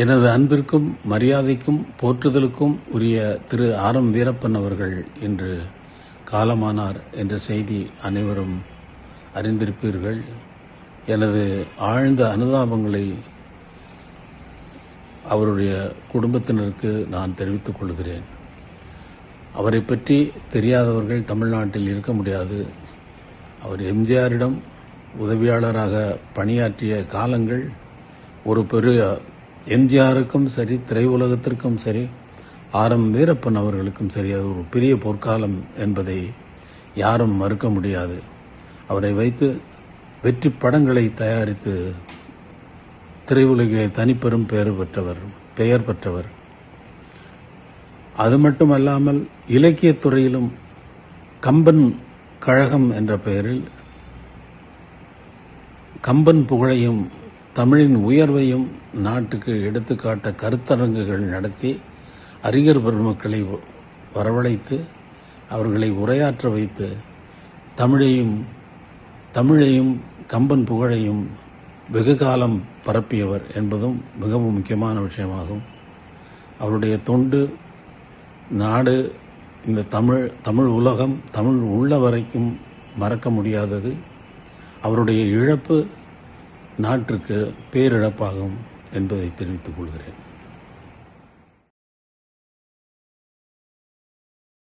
எனது அன்பிற்கும் மரியாதைக்கும் போற்றுதலுக்கும் உரிய திரு ஆர் எம் வீரப்பன் அவர்கள் இன்று காலமானார் என்ற செய்தி அனைவரும் அறிந்திருப்பீர்கள். எனது ஆழ்ந்த அனுதாபங்களை அவருடைய குடும்பத்தினருக்கு நான் தெரிவித்துக் கொள்கிறேன். அவரை பற்றி தெரியாதவர்கள் தமிழ்நாட்டில் இருக்க முடியாது. அவர் எம்ஜிஆரிடம் உதவியாளராக பணியாற்றிய காலங்கள் ஒரு பெரிய எம்ஜிஆருக்கும் சரி திரையுலகத்திற்கும் சரி ஆர் எம் வீரப்பன் அவர்களுக்கும் சரி அது ஒரு பெரிய பொற்காலம் என்பதை யாரும் மறுக்க முடியாது. அவரை வைத்து வெற்றி படங்களை தயாரித்து திரையுலகிலே தனிப்பெரும் பெயர் பெற்றவர் பெயர் பெற்றவர். அது மட்டுமல்லாமல் இலக்கியத்துறையிலும் கம்பன் கழகம் என்ற பெயரில் கம்பன் புகழையும் தமிழின் உயர்வையும் நாட்டுக்கு எடுத்துக்காட்ட கருத்தரங்குகள் நடத்தி அறிஞர் பெருமக்களை வரவழைத்து அவர்களை உரையாற்ற வைத்து தமிழையும் தமிழையும் கம்பன் புகழையும் வெகு காலம் பரப்பியவர் என்பதும் மிகவும் முக்கியமான விஷயமாகும். அவருடைய தொண்டு நாடு இந்த தமிழ் தமிழ் உலகம் தமிழ் உள்ள வரைக்கும் மறக்க முடியாதது. அவருடைய இழப்பு நாட்டிற்கு பேரிழப்பாகும் என்பதை தெரிவித்துக் கொள்கிறேன்.